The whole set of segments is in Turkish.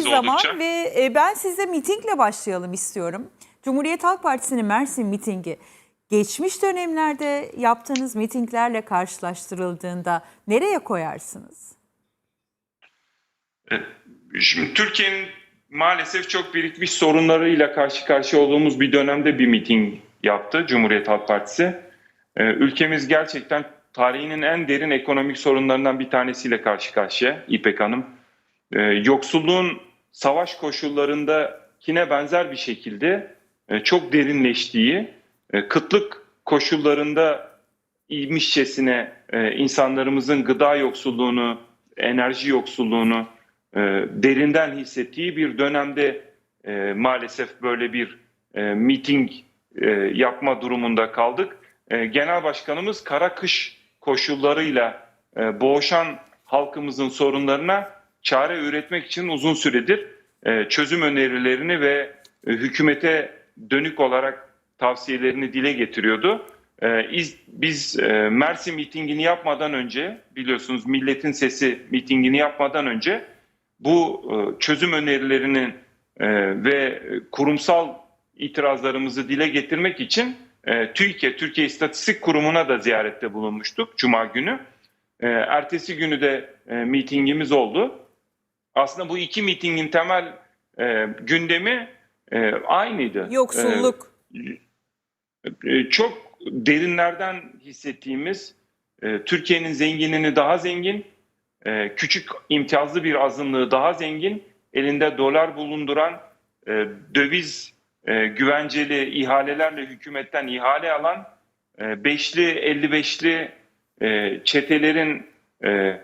zaman oldukça. ve e, ben size mitingle başlayalım istiyorum. Cumhuriyet Halk Partisi'nin Mersin mitingi geçmiş dönemlerde yaptığınız mitinglerle karşılaştırıldığında nereye koyarsınız? Şimdi Türkiye'nin maalesef çok birikmiş sorunlarıyla karşı karşıya olduğumuz bir dönemde bir miting yaptı Cumhuriyet Halk Partisi. Ee, Ülkemiz gerçekten tarihinin en derin ekonomik sorunlarından bir tanesiyle karşı karşıya İpek Hanım. Ee, Yoksulluğun savaş koşullarındakine benzer bir şekilde e, çok derinleştiği, e, kıtlık koşullarında iyiymişçesine e, insanlarımızın gıda yoksulluğunu, enerji yoksulluğunu e, derinden hissettiği bir dönemde e, maalesef böyle bir e, miting e, yapma durumunda kaldık. E, Genel Başkanımız kara kış koşullarıyla e, boğuşan halkımızın sorunlarına çare üretmek için uzun süredir e, çözüm önerilerini ve e, hükümete dönük olarak tavsiyelerini dile getiriyordu. İz- Biz e, Mersin mitingini yapmadan önce biliyorsunuz Milletin Sesi mitingini yapmadan önce bu e, çözüm önerilerinin e, ve kurumsal itirazlarımızı dile getirmek için e, Türkiye İstatistik Kurumu'na da ziyarette bulunmuştuk Cuma günü. E, Ertesi günü de e, mitingimiz oldu. Aslında bu iki mitingin temel e, gündemi e, aynıydı. Yoksulluk. E, çok derinlerden hissettiğimiz e, Türkiye'nin zenginini daha zengin, e, küçük imtiyazlı bir azınlığı daha zengin, elinde dolar bulunduran, e, döviz e, güvenceli ihalelerle hükümetten ihale alan, e, beşli, 55'li e, çetelerin, e, e,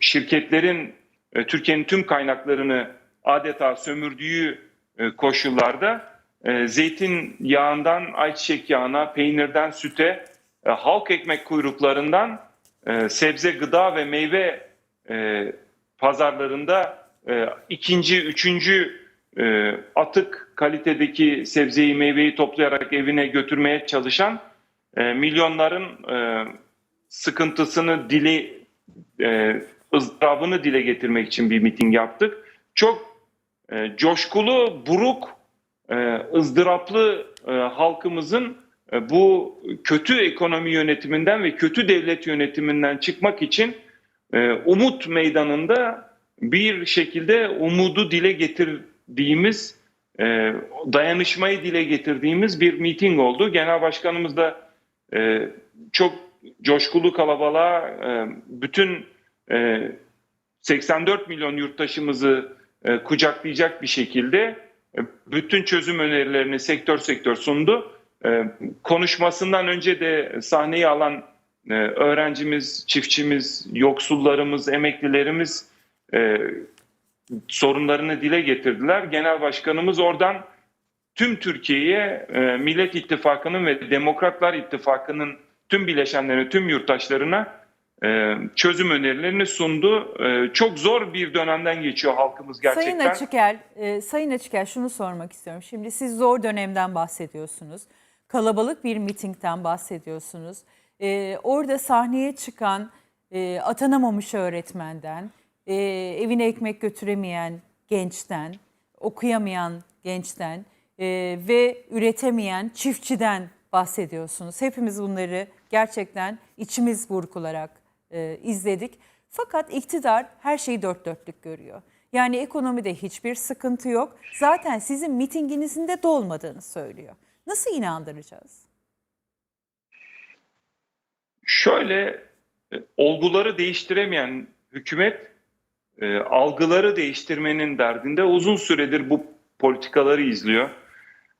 şirketlerin e, Türkiye'nin tüm kaynaklarını adeta sömürdüğü e, koşullarda e, zeytin yağından ayçiçek yağına, peynirden süte, halk ekmek kuyruklarından sebze, gıda ve meyve pazarlarında ikinci, üçüncü atık kalitedeki sebzeyi, meyveyi toplayarak evine götürmeye çalışan milyonların sıkıntısını dili, ızdırabını dile getirmek için bir miting yaptık. Çok e, coşkulu, buruk, e, ızdıraplı e, halkımızın e, bu kötü ekonomi yönetiminden ve kötü devlet yönetiminden çıkmak için e, umut meydanında bir şekilde umudu dile getirdiğimiz, e, dayanışmayı dile getirdiğimiz bir miting oldu. Genel Başkanımız da e, çok coşkulu kalabalığa e, bütün 84 milyon yurttaşımızı e, kucaklayacak bir şekilde e, bütün çözüm önerilerini sektör sektör sundu. E, konuşmasından önce de sahneyi alan öğrencimiz, çiftçimiz, yoksullarımız, emeklilerimiz sorunlarını dile getirdiler. Genel Başkanımız oradan tüm Türkiye'ye Millet İttifakı'nın ve Demokratlar İttifakı'nın tüm bileşenlerine, tüm yurttaşlarına çözüm önerilerini sundu. E, çok zor bir dönemden geçiyor halkımız gerçekten. Sayın Açıkel, e, Sayın Açıkel şunu sormak istiyorum. Şimdi siz zor dönemden bahsediyorsunuz. Kalabalık bir mitingden bahsediyorsunuz. E, orada sahneye çıkan e, atanamamış öğretmenden, evine ekmek götüremeyen gençten, okuyamayan gençten ve üretemeyen çiftçiden bahsediyorsunuz. Hepimiz bunları gerçekten içimiz burkularak e, izledik. Fakat iktidar her şeyi dört dörtlük görüyor. Yani ekonomide hiçbir sıkıntı yok. Zaten sizin mitinginizin de dolmadığını söylüyor. Nasıl inandıracağız? Şöyle e, olguları değiştiremeyen hükümet e, algıları değiştirmenin derdinde uzun süredir bu politikaları izliyor.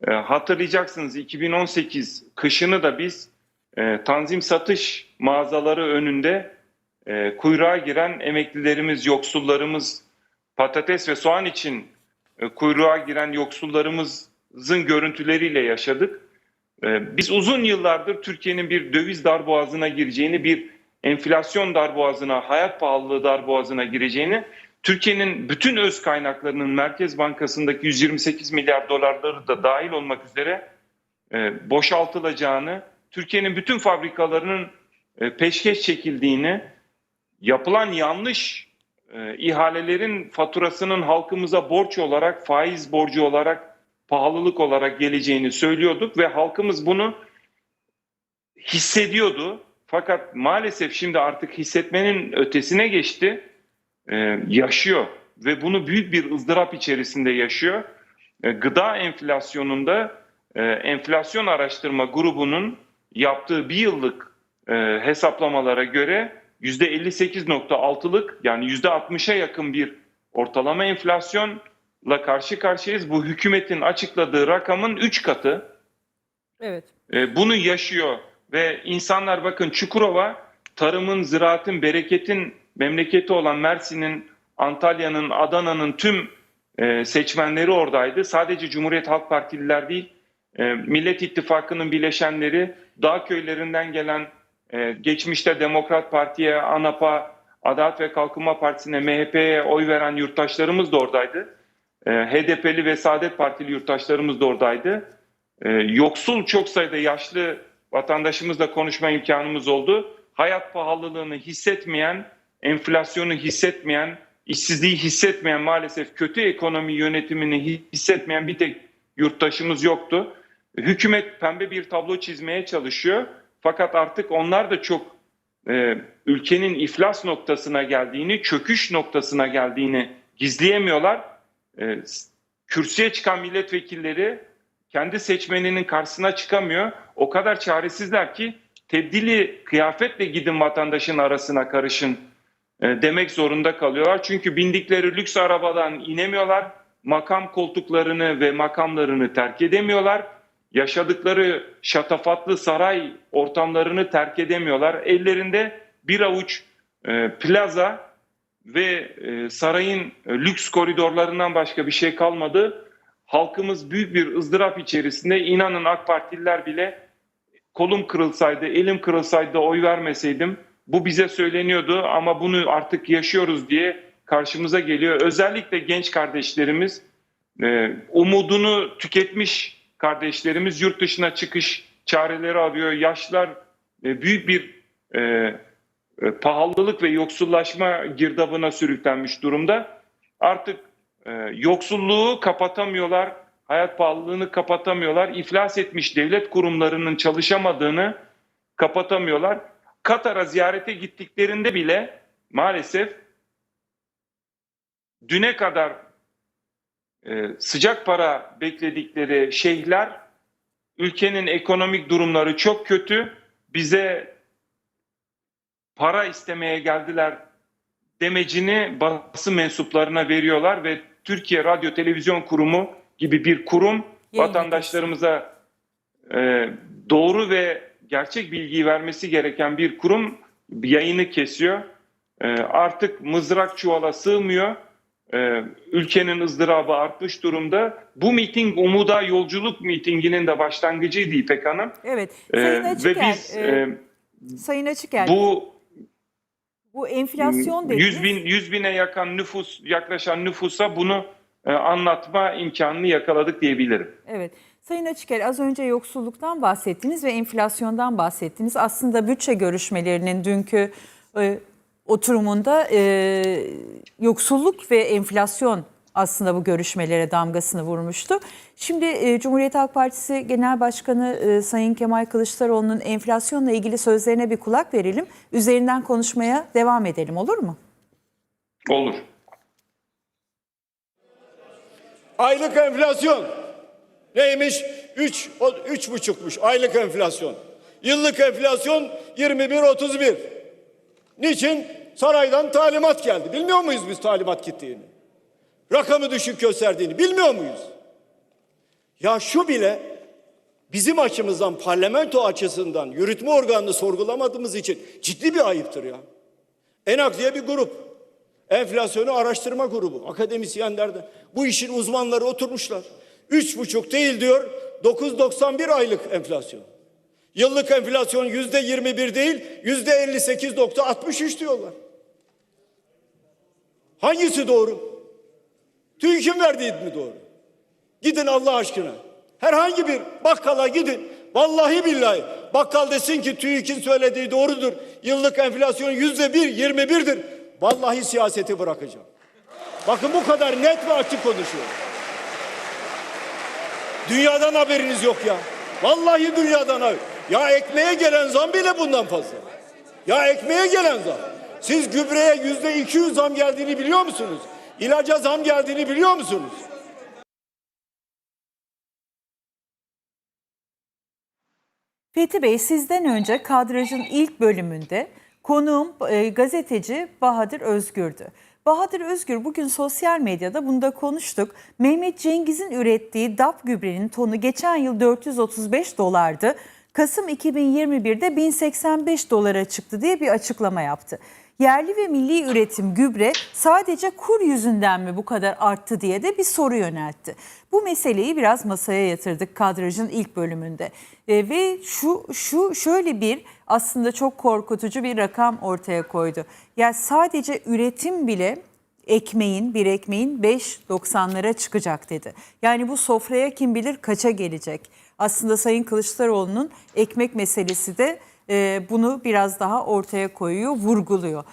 E, hatırlayacaksınız 2018 kışını da biz e, tanzim satış mağazaları önünde e, kuyruğa giren emeklilerimiz, yoksullarımız, patates ve soğan için e, kuyruğa giren yoksullarımızın görüntüleriyle yaşadık. Ee, Biz uzun yıllardır Türkiye'nin bir döviz darboğazına gireceğini, bir enflasyon darboğazına, hayat pahalılığı darboğazına gireceğini, Türkiye'nin bütün öz kaynaklarının Merkez Bankası'ndaki 128 milyar dolarları da dahil olmak üzere e, boşaltılacağını, Türkiye'nin bütün fabrikalarının e, peşkeş çekildiğini, yapılan yanlış e, ihalelerin faturasının halkımıza borç olarak, faiz borcu olarak, pahalılık olarak geleceğini söylüyorduk ve halkımız bunu hissediyordu. Fakat maalesef şimdi artık hissetmenin ötesine geçti, e, yaşıyor ve bunu büyük bir ızdırap içerisinde yaşıyor. E, gıda enflasyonunda e, enflasyon araştırma grubunun yaptığı bir yıllık e, hesaplamalara göre %58.6'lık yani %60'a yakın bir ortalama enflasyonla karşı karşıyayız. Bu hükümetin açıkladığı rakamın 3 katı. Evet. E, bunu yaşıyor ve insanlar bakın Çukurova tarımın, ziraatın, bereketin memleketi olan Mersin'in, Antalya'nın, Adana'nın tüm e, seçmenleri oradaydı. Sadece Cumhuriyet Halk Partililer değil, e, Millet İttifakı'nın bileşenleri, dağ köylerinden gelen e, geçmişte Demokrat Parti'ye, ANAP'a, Adalet ve Kalkınma Partisi'ne, MHP'ye oy veren yurttaşlarımız da oradaydı. E, HDP'li ve Saadet Partili yurttaşlarımız da oradaydı. Ee, yoksul çok sayıda yaşlı vatandaşımızla konuşma imkanımız oldu. Hayat pahalılığını hissetmeyen, enflasyonu hissetmeyen, işsizliği hissetmeyen maalesef kötü ekonomi yönetimini hissetmeyen bir tek yurttaşımız yoktu. Hükümet pembe bir tablo çizmeye çalışıyor. Fakat artık onlar da çok e, ülkenin iflas noktasına geldiğini, çöküş noktasına geldiğini gizleyemiyorlar. E, kürsüye çıkan milletvekilleri kendi seçmeninin karşısına çıkamıyor. O kadar çaresizler ki tebdili kıyafetle gidin vatandaşın arasına karışın e, demek zorunda kalıyorlar. Çünkü bindikleri lüks arabadan inemiyorlar. Makam koltuklarını ve makamlarını terk edemiyorlar. Yaşadıkları şatafatlı saray ortamlarını terk edemiyorlar. Ellerinde bir avuç e, plaza ve e, sarayın e, lüks koridorlarından başka bir şey kalmadı. Halkımız büyük bir ızdırap içerisinde. İnanın AK Partililer bile kolum kırılsaydı, elim kırılsaydı oy vermeseydim bu bize söyleniyordu ama bunu artık yaşıyoruz diye karşımıza geliyor. Özellikle genç kardeşlerimiz, e, umudunu tüketmiş kardeşlerimiz yurt dışına çıkış çareleri arıyor. Yaşlar e, büyük bir e, e, pahalılık ve yoksullaşma girdabına sürüklenmiş durumda. Artık e, yoksulluğu kapatamıyorlar, hayat pahalılığını kapatamıyorlar, iflas etmiş devlet kurumlarının çalışamadığını kapatamıyorlar. Katar'a ziyarete gittiklerinde bile maalesef düne kadar sıcak para bekledikleri şeyhler ülkenin ekonomik durumları çok kötü bize para istemeye geldiler demecini basın mensuplarına veriyorlar ve Türkiye Radyo Televizyon Kurumu gibi bir kurum Yayın vatandaşlarımıza e, doğru ve gerçek bilgiyi vermesi gereken bir kurum yayını kesiyor. E, artık mızrak çuvala sığmıyor. E, ülkenin ızdırabı artmış durumda. Bu miting Umuda Yolculuk mitinginin de başlangıcıydı İpek Hanım. Evet. E, Sayın ve Açıkel, biz e, e, Sayın Açıkel, bu, bu enflasyon dediniz. 100 bin 100 bine yakın nüfus yaklaşan nüfusa bunu anlatma imkanını yakaladık diyebilirim. Evet. Sayın Açıkel az önce yoksulluktan bahsettiniz ve enflasyondan bahsettiniz. Aslında bütçe görüşmelerinin dünkü oturumunda e, yoksulluk ve enflasyon aslında bu görüşmelere damgasını vurmuştu. Şimdi e, Cumhuriyet Halk Partisi Genel Başkanı e, Sayın Kemal Kılıçdaroğlu'nun enflasyonla ilgili sözlerine bir kulak verelim. Üzerinden konuşmaya devam edelim olur mu? Olur. Aylık enflasyon neymiş? 3 üç buçukmuş aylık enflasyon. Yıllık enflasyon 21 31. Niçin? Saraydan talimat geldi. Bilmiyor muyuz biz talimat gittiğini? Rakamı düşük gösterdiğini bilmiyor muyuz? Ya şu bile bizim açımızdan parlamento açısından yürütme organını sorgulamadığımız için ciddi bir ayıptır ya. ENAK diye bir grup. Enflasyonu araştırma grubu. Akademisyenler de bu işin uzmanları oturmuşlar. Üç buçuk değil diyor. 9.91 aylık enflasyon. Yıllık enflasyon yüzde 21 değil yüzde 58.63 diyorlar. Hangisi doğru? TÜİK'in verdiği mi doğru? Gidin Allah aşkına. Herhangi bir bakkala gidin. Vallahi billahi bakkal desin ki TÜİK'in söylediği doğrudur. Yıllık enflasyon yüzde bir, yirmi birdir. Vallahi siyaseti bırakacağım. Bakın bu kadar net ve açık konuşuyorum. Dünyadan haberiniz yok ya. Vallahi dünyadan haber. Ya ekmeğe gelen zam bile bundan fazla. Ya ekmeğe gelen zam. Siz gübreye yüzde 200 zam geldiğini biliyor musunuz? İlaca zam geldiğini biliyor musunuz? Fethi Bey sizden önce kadrajın ilk bölümünde konuğum e, gazeteci Bahadır Özgür'dü. Bahadır Özgür bugün sosyal medyada bunu da konuştuk. Mehmet Cengiz'in ürettiği DAP gübrenin tonu geçen yıl 435 dolardı. Kasım 2021'de 1085 dolara çıktı diye bir açıklama yaptı. Yerli ve milli üretim gübre sadece kur yüzünden mi bu kadar arttı diye de bir soru yöneltti. Bu meseleyi biraz masaya yatırdık kadrajın ilk bölümünde. E, ve şu şu şöyle bir aslında çok korkutucu bir rakam ortaya koydu. Yani sadece üretim bile ekmeğin bir ekmeğin 5.90'lara çıkacak dedi. Yani bu sofraya kim bilir kaça gelecek. Aslında Sayın Kılıçdaroğlu'nun ekmek meselesi de e, bunu biraz daha ortaya koyuyor, vurguluyor.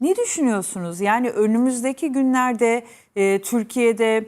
Ne düşünüyorsunuz? Yani önümüzdeki günlerde e, Türkiye'de